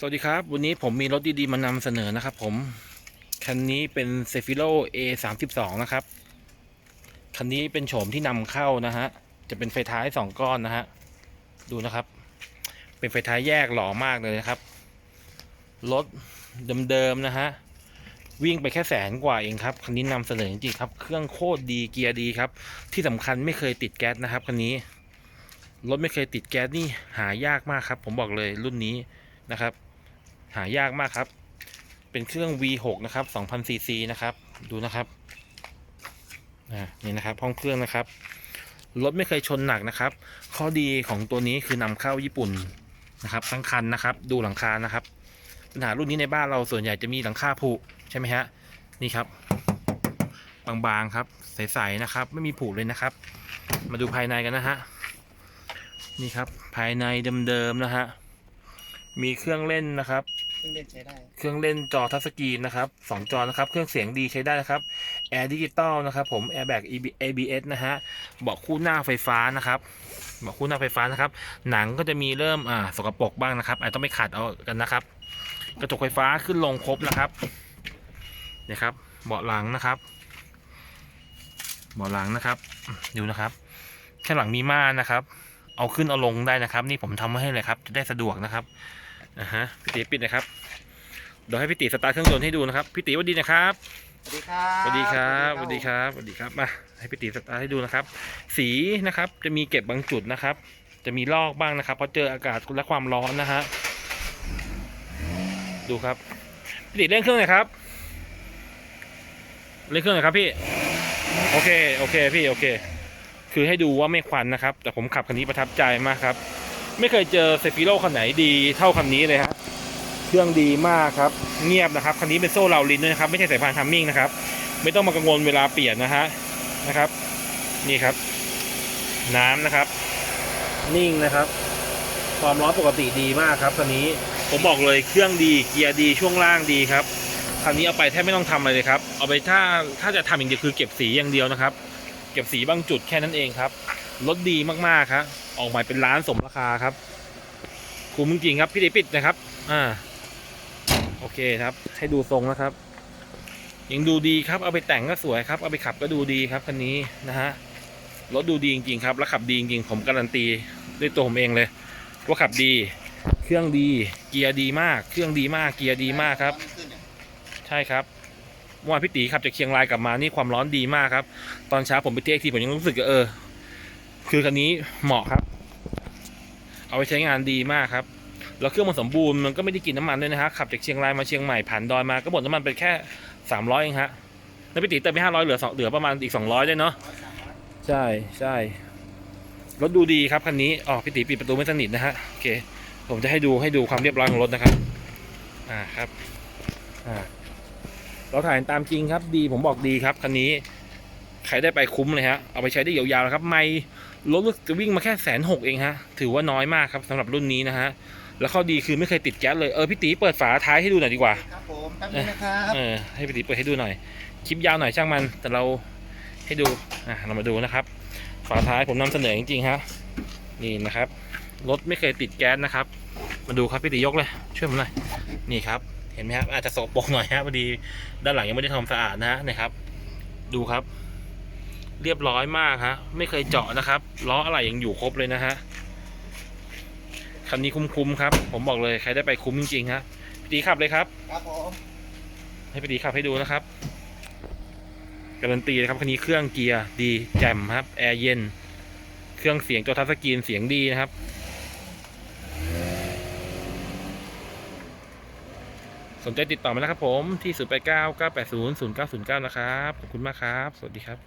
สวัสดีครับ วันนี้ผมมีรถดีๆ มานำเสนอนะครับผม คันนี้เป็น c e f i r o A 3 2นะครับ คันนี้เป็นโฉมที่นำเข้านะฮะ จะเป็นไฟท้ายสองก้อนนะฮะ ดูนะครับ เป็นไฟท้ายแยกหล่อมากเลยนะครับ รถเดิมๆนะฮะ วิ่งไปแค่แสนกว่าเองครับ คันนี้นำเสนอจริงๆครับ เครื่องโคตรดีเกียร์ดีครับ ที่สำคัญไม่เคยติดแก๊สนะครับคันนี้ รถไม่เคยติดแก๊สนี่หายากมากครับ ผมบอกเลยรุ่นนี้นะครับ หายากมากครับ เป็นเครื่อง V6 นะครับ2,000ซีซีนะครับ ดูนะครับนี่นะครับห้องเครื่องนะครับรถไม่เคยชนหนักนะครับ ข้อดีของตัวนี้คือนำเข้าญี่ปุ่นนะครับทั้งคันนะครับ ดูหลังคานะครับ ปัญหารุ่นนี้ในบ้านเราส่วนใหญ่จะมีหลังคาผุใช่ไหมฮะนี่ครับ บางๆครับใสๆนะครับ ไม่มีผุเลยนะครับ มาดูภายในกันนะฮะนี่ครับ ภายในเดิมๆนะฮะมีเครื่องเล่นนะครับ เครื่องเล่นใช้ได้ เครื่องเล่นจอทัชสกรีนนะครับสองจอนะครับ เครื่องเสียงดีใช้ได้นะครับแอร์ดิจิตอลนะครับผมแอร์แบ็ก ABS นะฮะเบาะคู่หน้าไฟฟ้านะครับเบาะคู่หน้าไฟฟ้านะครับ หนังก็จะมีเริ่มอ่าสกปรกบ้างนะครับอาจต้องไม่ขัดเอากันนะครับ กระจกไฟฟ้าขึ้นลงครบนะครับเนี่ยครับ เบาะหลังนะครับ เบาะหลังนะครับดูนะครับแค่หลังมีม่านนะครับ เอาขึ้นเอาลงได้นะครับ นี่ผมทำมาให้เลยครับ จะได้สะดวกนะครับ อ่าฮะพี่ตีปิดนะครับเดี๋ยวให้พี่ตีสตาร์ทเครื่องยนต์ให้ดูนะครับพี่ตีสวัสดีนะครับสวัสดีครับสวัสดีครับสวัสดีครับสวัสดีครับมาให้พี่ตีสตาร์ทให้ดูนะครับ สีนะครับจะมีเก็บบางจุดนะครับ จะมีลอกบ้างนะครับเพราะเจออากาศและความร้อนนะฮะดูครับพี่ตีเร่งเครื่องหน่อยครับเร่งเครื่องหน่อยครับพี่โอเคโอเคพี่โอเค คือให้ดูว่าไม่ควันนะครับ แต่ผมขับคันนี้ประทับใจมากครับ ไม่เคยเจอเซฟิโลคันไหนดีเท่าคันนี้เลยครับเครื่องดีมากครับ เงียบนะครับคันนี้เป็นโซ่เราลินด้วยนะครับ ไม่ใช่สายพานทัมมิ่งนะครับ ไม่ต้องมากังวลเวลาเปลี่ยนนะฮะนะครับ นี่ครับ น้ำนะครับ นิ่งนะครับ ความร้อนปกติดีมากครับคันนี้ผมบอกเลยเครื่องดีเกียร์ดีช่วงล่างดีครับคันนี้เอาไปแทบไม่ต้องทำอะไรเลยครับ เอาไปถ้าถ้าจะทำอย่างเดียวคือเก็บสีอย่างเดียวนะครับ เก็บสีบางจุดแค่นั้นเองครับรถดีมากๆครับ ออกใหม่เป็นล้านสมราคาครับ คุ้มจริงครับพี่ดิปิดนะครับ อ่า โอเคครับ ให้ดูทรงนะครับ ยังดูดีครับ เอาไปแต่งก็สวยครับ เอาไปขับก็ดูดีครับคันนี้นะฮะ รถดูดีจริงๆครับ แล้วขับดีจริงๆ ผมการันตีด้วยตัวผมเองเลย ว่าขับดี เครื่องดี เกียร์ดีมาก เครื่องดีมาก เกียร์ดีมากครับ ใช่ครับเมื่อวานพี่ตีขับจากเชียงรายกลับมานี่ความร้อนดีมากครับ ตอนเช้าผมไปเที่ยวทีผมยังรู้สึกว่าเออ คือคันนี้เหมาะครับ เอาไปใช้งานดีมากครับ แล้วเครื่องมันสมบูรณ์มันก็ไม่ได้กินน้ำมันด้วยนะฮะขับจากเชียงรายมาเชียงใหม่ผ่านดอยมาก็หมดน้ำมันไปแค่สามร้อยเองฮะแล้วพี่ตีเติมไปห้าร้อยเหลือสองเหลือประมาณอีกสองร้อยได้เนาะใช่ใช่รถดูดีครับคันนี้อ๋อพี่ตีปิดประตูไม่สนิทนะฮะโอเค ผมจะให้ดูให้ดูความเรียบร้อยของรถนะครับ อ่าครับอ่าเราถ่ายตามจริงครับ ดีผมบอกดีครับคันนี้ ใครได้ไปคุ้มเลยฮะ เอาไปใช้ได้ยาวๆนะครับ ไม่ รถจะวิ่งมาแค่แสนหกเองฮะ ถือว่าน้อยมากครับสำหรับรุ่นนี้นะฮะ แล้วข้อดีคือไม่เคยติดแก๊สเลย เออพี่ตีเปิดฝาท้ายให้ดูหน่อยดีกว่า ครับผมแป๊บนึงนะครับเออให้พี่ตีเปิดให้ดูหน่อย คลิปยาวหน่อยช่างมัน แต่เราให้ดู อะเรามาดูนะครับ ฝาท้ายผมนำเสนอจริงๆฮะ นี่นะครับ รถไม่เคยติดแก๊สนะครับ มาดูครับพี่ตียกเลย ช่วยผมหน่อย นี่ครับ เห็นไหมครับ อาจจะสกปรกหน่อยฮะพอดี ด้านหลังยังไม่ได้ทำสะอาดนะฮะ นะครับ ดูครับ เรียบร้อยมากฮะ ไม่เคยเจาะนะครับล้ออะไรยังอยู่ครบเลยนะฮะคันนี้คุ้มๆครับ ผมบอกเลยใครได้ไปคุ้มจริงๆฮะพี่ตีขับเลยครับ ครับผมให้พี่ตีขับให้ดูนะครับการันตีเลยครับคันนี้เครื่องเกียร์ดีแจ่มครับแอร์เย็น เครื่องเสียงจอทัชสกรีนเสียงดีนะครับสนใจติดต่อมานะครับผมที่ 0 8 9 9 8 0 0 9 0 9 นะครับ ขอบคุณมากครับ สวัสดีครับ